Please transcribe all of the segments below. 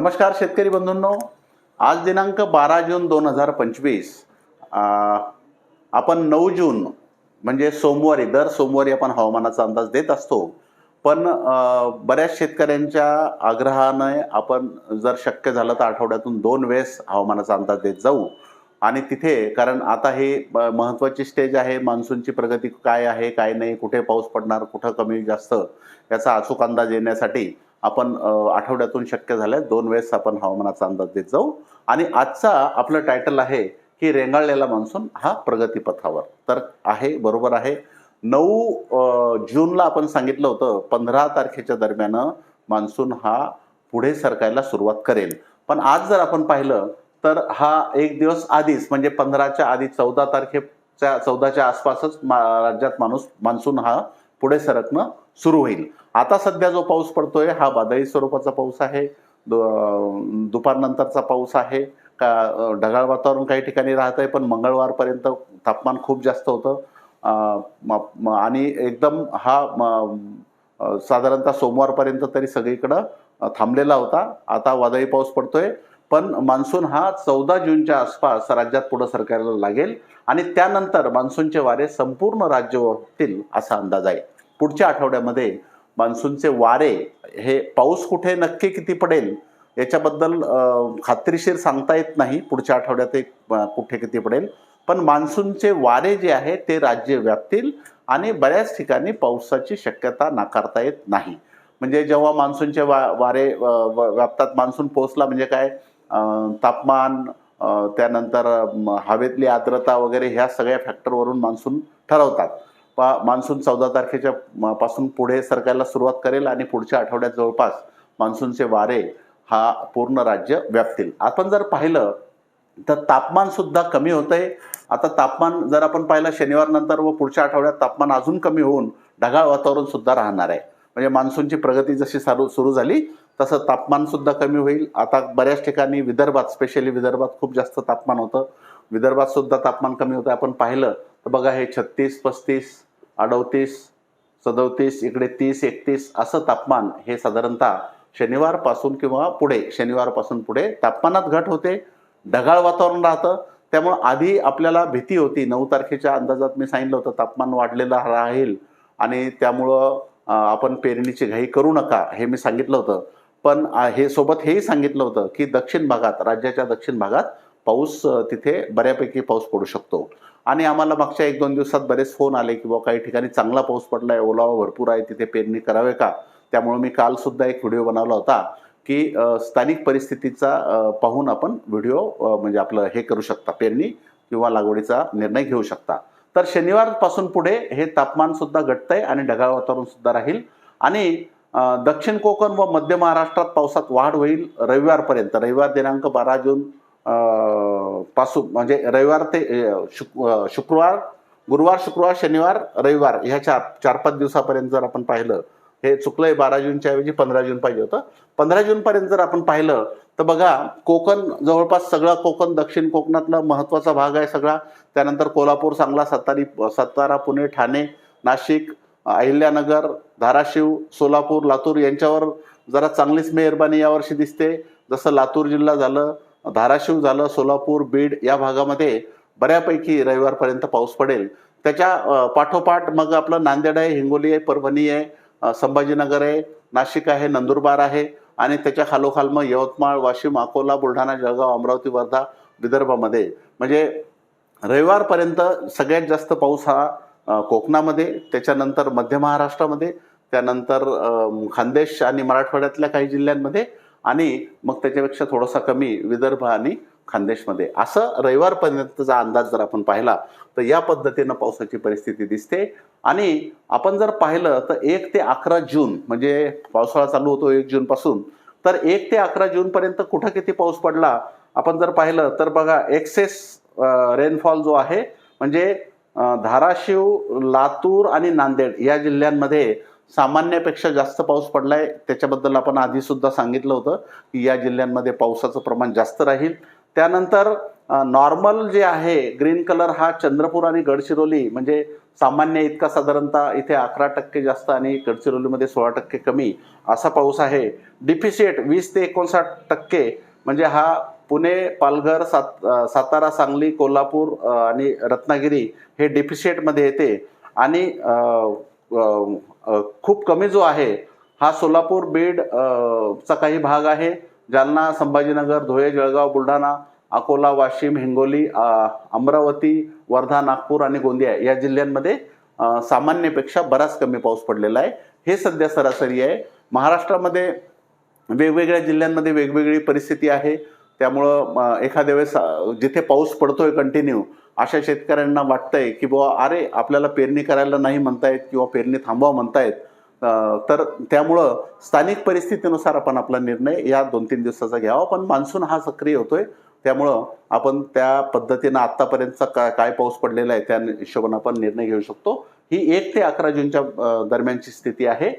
नमस्कार शेतकरी बंधूंनो. आज दिनांक बारा जून दोन हजार पंचवीस. आपण नऊ जून म्हणजे सोमवारी दर सोमवारी आपण हवामानाचा अंदाज देत असतो. पण बऱ्याच शेतकऱ्यांच्या आग्रहाने आपण जर शक्य झालं तर आठवड्यातून दोन वेळेस हवामानाचा अंदाज देत जाऊ. आणि तिथे कारण आता हे महत्त्वाची स्टेज आहे मान्सूनची प्रगती काय आहे काय नाही कुठे पाऊस पडणार कुठं कमी जास्त याचा अचूक अंदाज येण्यासाठी आपण आठवड्यातून शक्य झाल्यास दोन वेळेस आपण हवामानाचा अंदाज देत जाऊ. आणि आजचा आपलं टायटल आहे की रेंगाळलेला मान्सून हा प्रगतीपथावर. तर आहे बरोबर आहे. नऊ जूनला आपण सांगितलं होतं पंधरा तारखेच्या दरम्यान मान्सून हा पुढे सरकायला सुरुवात करेल. पण आज जर आपण पाहिलं तर हा एक दिवस आधीच म्हणजे पंधराच्या आधी चौदा तारखेच्या चौदाच्या आसपासच मा राज्यात माणूस मान्सून हा पुढे सरकणं सुरू होईल. आता सध्या जो पाऊस पडतोय हा वादळी स्वरूपाचा पाऊस आहे. दु- दुपारनंतरचा पाऊस आहे. का ढगाळ वातावरण काही ठिकाणी राहत आहे पण मंगळवारपर्यंत तापमान खूप जास्त होतं. आणि एकदम हा म- साधारणतः सोमवारपर्यंत तरी सगळीकडं थांबलेला होता. आता वादळी पाऊस पडतोय. पण मान्सून हा चौदा जूनच्या आसपास राज्यात पुढं सरकायला लागेल. आणि त्यानंतर मान्सूनचे वारे संपूर्ण राज्य होतील असा अंदाज आहे. पुढच्या आठवड्यामध्ये मान्सूनचे वारे हे पाऊस कुठे नक्की किती पडेल याच्याबद्दल खात्रीशीर सांगता येत नाही. पुढच्या आठवड्यात एक कुठे किती पडेल. पण मान्सूनचे वारे जे आहे ते राज्य व्यापतील आणि बऱ्याच ठिकाणी पावसाची शक्यता नाकारता येत नाही. म्हणजे जेव्हा मान्सूनचे वा वारे व्यापतात मान्सून पोहोचला म्हणजे काय? तापमान त्यानंतर हवेतली आर्द्रता वगैरे ह्या सगळ्या फॅक्टरवरून मान्सून ठरवतात. पा मान्सून चौदा तारखेच्या पासून पुढे सरकायला सुरुवात करेल आणि पुढच्या आठवड्यात जवळपास मान्सूनचे वारे हा पूर्ण राज्य व्यापतील. आपण जर पाहिलं तर तापमानसुद्धा कमी होतं आहे आता तापमान जर आपण पाहिलं शनिवारनंतर व पुढच्या आठवड्यात तापमान अजून कमी होऊन ढगाळ वातावरणसुद्धा राहणार आहे. म्हणजे मान्सूनची प्रगती जशी चालू सुरू झाली तसं तापमानसुद्धा कमी होईल. आता बऱ्याच ठिकाणी विदर्भात स्पेशली विदर्भात खूप जास्त तापमान होतं. विदर्भात सुद्धा तापमान कमी होतं आपण पाहिलं तर बघा हे छत्तीस पस्तीस अडतीस सदोतीस इकडे तीस एकतीस असं तापमान हे साधारणतः शनिवारपासून किंवा पुढे शनिवारपासून पुढे तापमानात घट होते. ढगाळ वातावरण राहतं. त्यामुळं आधी आपल्याला भीती होती. नऊ तारखेच्या अंदाजात मी सांगितलं होतं तापमान वाढलेलं राहील आणि त्यामुळं आपण पेरणीची घाई करू नका हे मी सांगितलं होतं. पण हे सोबत हेही सांगितलं होतं की दक्षिण भागात राज्याच्या दक्षिण भागात पाऊस तिथे बऱ्यापैकी पाऊस पडू शकतो. आणि आम्हाला मागच्या एक दोन दिवसात बरेच फोन आले की बाबा काही ठिकाणी चांगला पाऊस पडला आहे ओलावा भरपूर आहे तिथे पेरणी करावे का? त्यामुळे मी काल सुद्धा एक व्हिडिओ बनवला होता की स्थानिक परिस्थितीचा पाहून आपण व्हिडिओ म्हणजे आपलं हे करू शकता पेरणी किंवा लागवडीचा निर्णय घेऊ शकता. तर शनिवारपासून पुढे हे तापमान सुद्धा आहे आणि ढगाळ वातावरण सुद्धा राहील. आणि दक्षिण कोकण व मध्य महाराष्ट्रात पावसात वाढ होईल रविवारपर्यंत. रविवार दिनांक बारा जून पासू पासून म्हणजे रविवार ते शुक शुक्रवार गुरुवार शुक्रवार शनिवार रविवार ह्या चार चार पाच दिवसापर्यंत जर आपण पाहिलं हे चुकलंय बारा जूनच्या ऐवजी पंधरा जून पाहिजे होतं. पंधरा जूनपर्यंत जर आपण पाहिलं तर बघा कोकण जवळपास सगळा कोकण दक्षिण कोकणातला महत्त्वाचा भाग आहे सगळा. त्यानंतर कोल्हापूर सांगला सातारी सातारा पुणे ठाणे नाशिक अहिल्यानगर धाराशिव सोलापूर लातूर यांच्यावर जरा चांगलीच मेहरबानी यावर्षी दिसते. जसं लातूर जिल्हा झालं धाराशिव झालं सोलापूर बीड या भागामध्ये बऱ्यापैकी रविवारपर्यंत पाऊस पडेल. त्याच्या पाठोपाठ मग आपलं नांदेड आहे हिंगोली आहे परभणी आहे संभाजीनगर आहे नाशिक आहे नंदुरबार आहे आणि त्याच्या खालोखाल मग यवतमाळ वाशिम अकोला बुलढाणा जळगाव अमरावती वर्धा विदर्भामध्ये. म्हणजे रविवारपर्यंत सगळ्यात जास्त पाऊस हा कोकणामध्ये त्याच्यानंतर मध्य महाराष्ट्रामध्ये त्यानंतर खान्देश खानदेश आणि मराठवाड्यातल्या काही जिल्ह्यांमध्ये आणि मग त्याच्यापेक्षा थोडासा कमी विदर्भ आणि खानदेशमध्ये. असं रविवारपर्यंतचा अंदाज जर आपण पाहिला तर या पद्धतीनं पावसाची परिस्थिती दिसते. आणि आपण जर पाहिलं तर एक ते अकरा जून म्हणजे पावसाळा चालू होतो एक जूनपासून तर एक ते अकरा जूनपर्यंत कुठं किती पाऊस पडला? आपण जर पाहिलं तर बघा एक्सेस रेनफॉल जो आहे म्हणजे धाराशिव लातूर आणि नांदेड या जिल्ह्यांमध्ये सामान्यापेक्षा जास्त पाऊस पडलाय त्याच्याबद्दल आपण आधी सुद्धा सांगितलं होतं की या जिल्ह्यांमध्ये पावसाचं प्रमाण जास्त राहील. त्यानंतर नॉर्मल जे आहे ग्रीन कलर हा चंद्रपूर आणि गडचिरोली म्हणजे सामान्य इतका साधारणतः इथे अकरा टक्के जास्त आणि गडचिरोलीमध्ये सोळा टक्के कमी असा पाऊस आहे. डिफिशिएट वीस ते एकोणसाठ टक्के म्हणजे हा पुणे पालघर सात सातारा सांगली कोल्हापूर आणि रत्नागिरी हे डिफिशिएटमध्ये येते. आणि खूप कमी जो आहे हा सोलापूर बीड चा काही भाग आहे. जालना संभाजीनगर धुळे जळगाव बुलढाणा अकोला वाशिम हिंगोली अमरावती वर्धा नागपूर आणि गोंदिया या जिल्ह्यांमध्ये सामान्यपेक्षा बराच कमी पाऊस पडलेला आहे. हे सध्या सरासरी आहे. महाराष्ट्रामध्ये वेगवेगळ्या जिल्ह्यांमध्ये वेगवेगळी परिस्थिती आहे. त्यामुळं एखाद्या वेळेस जिथे पाऊस पडतोय कंटिन्यू अशा शेतकऱ्यांना वाटतंय की बुवा अरे आपल्याला पेरणी करायला नाही म्हणतायत किंवा पेरणी थांबवा म्हणतायत तर त्यामुळं स्थानिक परिस्थितीनुसार आपण आपला निर्णय या दोन तीन दिवसाचा घ्यावा. पण मान्सून हा सक्रिय होतोय. त्यामुळं आपण त्या पद्धतीनं आत्तापर्यंतचा का काय पाऊस पडलेला आहे त्या हिशोबानं आपण निर्णय घेऊ शकतो. ही एक ते अकरा जूनच्या दरम्यानची स्थिती आहे.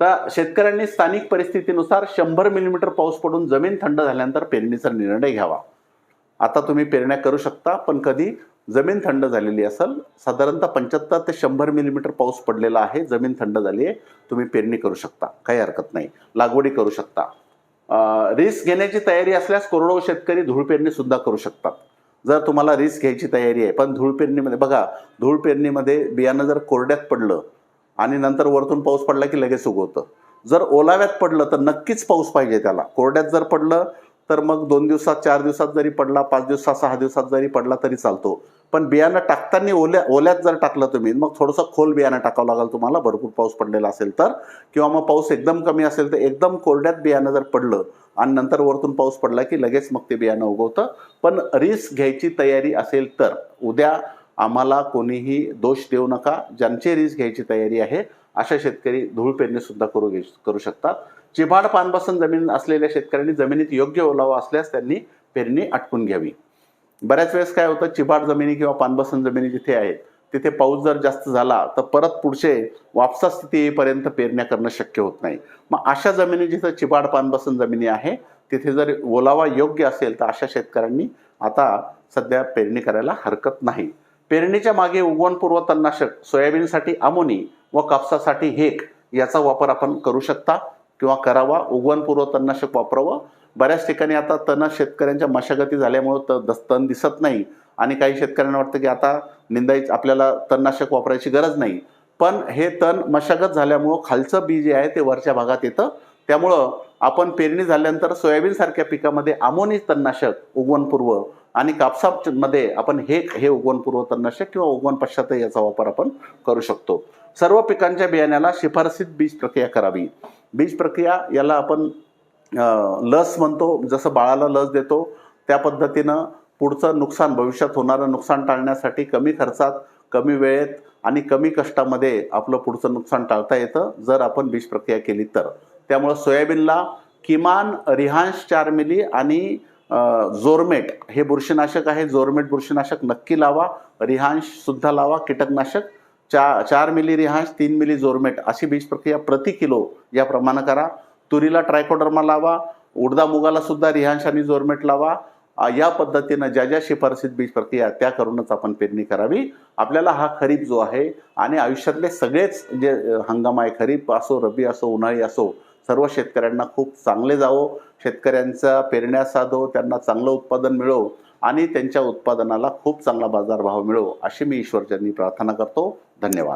तर शेतकऱ्यांनी स्थानिक परिस्थितीनुसार शंभर मिलीमीटर पाऊस पडून जमीन थंड झाल्यानंतर पेरणीचा निर्णय घ्यावा. आता तुम्ही पेरण्या करू शकता पण कधी जमीन थंड झालेली असेल साधारणतः पंच्याहत्तर ते शंभर मिलीमीटर पाऊस पडलेला आहे जमीन थंड झाली आहे तुम्ही पेरणी करू शकता काही हरकत नाही. लागवडी करू शकता. रिस्क घेण्याची तयारी असल्यास कोरडो शेतकरी धूळ पेरणी सुद्धा करू शकतात. जर तुम्हाला रिस्क घ्यायची तयारी आहे पण धूळ पेरणीमध्ये बघा धूळ पेरणीमध्ये बियाणं जर कोरड्यात पडलं आणि नंतर वरतून पाऊस पडला की लगेच उगवतं जर ओलाव्यात पडलं तर नक्कीच पाऊस पाहिजे त्याला. कोरड्यात जर पडलं तर मग दोन दिवसात चार दिवसात जरी पडला पाच दिवसात सहा दिवसात जरी पडला तरी चालतो. पण बियाणं टाकताना ओल्या ओल्यात जर टाकलं तुम्ही मग थोडंसं खोल बियाणं टाकावं लागेल तुम्हाला. भरपूर पाऊस पडलेला असेल तर. किंवा मग पाऊस एकदम कमी असेल तर एकदम कोरड्यात बियाणं जर पडलं आणि नंतर वरतून पाऊस पडला की लगेच मग ते बियाणं उगवतं. पण रिस्क घ्यायची तयारी असेल तर उद्या आम्हाला कोणीही दोष देऊ नका. ज्यांची रिस्क घ्यायची तयारी आहे अशा शेतकरी धूळ पेरणी सुद्धा करू घे करू शकतात. चिबाड पानपासून जमीन असलेल्या शेतकऱ्यांनी जमिनीत योग्य ओलावा असल्यास त्यांनी पेरणी अटकून घ्यावी. बऱ्याच वेळेस काय होतं चिबाड जमिनी किंवा पानबसन जमिनी जिथे आहेत तिथे पाऊस जर जास्त झाला तर परत पुढचे वापसा स्थिती येईपर्यंत पेरण्या करणं शक्य होत नाही. मग अशा जमिनी जिथं चिबाड पानबसन जमिनी आहे तिथे जर ओलावा योग्य असेल तर अशा शेतकऱ्यांनी आता सध्या पेरणी करायला हरकत नाही. पेरणीच्या मागे उगवणपूर्व तणनाशक सोयाबीनसाठी अमोनी व कापसासाठी हेक याचा वापर आपण करू शकता किंवा करावा. उगवणपूर्व तणनाशक वापरावं. बऱ्याच ठिकाणी आता तण शेतकऱ्यांच्या मशागती झाल्यामुळं त दस- तण दिसत नाही आणि काही शेतकऱ्यांना वाटतं की आता निंदाई आपल्याला तणनाशक वापरायची गरज नाही. पण हे तण मशागत झाल्यामुळं खालचं बी जे आहे ते वरच्या भागात येतं. त्यामुळं आपण पेरणी झाल्यानंतर सोयाबीनसारख्या पिकामध्ये आमोनी तणनाशक उगवणपूर्व आणि कापसामध्ये आपण हे हे उगवणपूर्व तणनाशक किंवा उगवण पश्चात याचा वापर आपण करू शकतो. सर्व पिकांच्या बियाण्याला शिफारसीत बीज प्रक्रिया करावी. बीज प्रक्रिया याला आपण लस म्हणतो. जसं बाळाला लस देतो त्या पद्धतीनं पुढचं नुकसान भविष्यात होणारं नुकसान टाळण्यासाठी कमी खर्चात कमी वेळेत आणि कमी कष्टामध्ये आपलं पुढचं नुकसान टाळता येतं. जर आपण बीज प्रक्रिया केली तर. त्यामुळं सोयाबीनला किमान रिहांश चार मिली आणि जोरमेट हे बुरशीनाशक आहे. जोरमेट बुरशीनाशक नक्की लावा. रिहांश सुद्धा लावा. कीटकनाशक चा चार मिली रिहांश तीन मिली जोरमेट अशी बीज प्रक्रिया प्रति किलो या प्रमाणे करा. तुरीला ट्रायकोडर्मा लावा. उडदा मुगाला सुद्धा रिहांश आणि जोरमेट लावा. या पद्धतीनं ज्या ज्या शिफारसीत बीज प्रक्रिया त्या करूनच आपण पेरणी करावी. आपल्याला हा खरीप जो आहे आणि आयुष्यातले सगळेच जे हंगाम आहे खरीप असो रब्बी असो उन्हाळी असो सर्व शेतकऱ्यांना खूप चांगले जावो शेतकऱ्यांचा पेरण्या साधो त्यांना चांगलं उत्पादन मिळो आणि त्यांच्या उत्पादनाला खूप चांगला बाजारभाव मिळो अशी मी ईश्वरचरणी प्रार्थना करतो. धन्यवाद.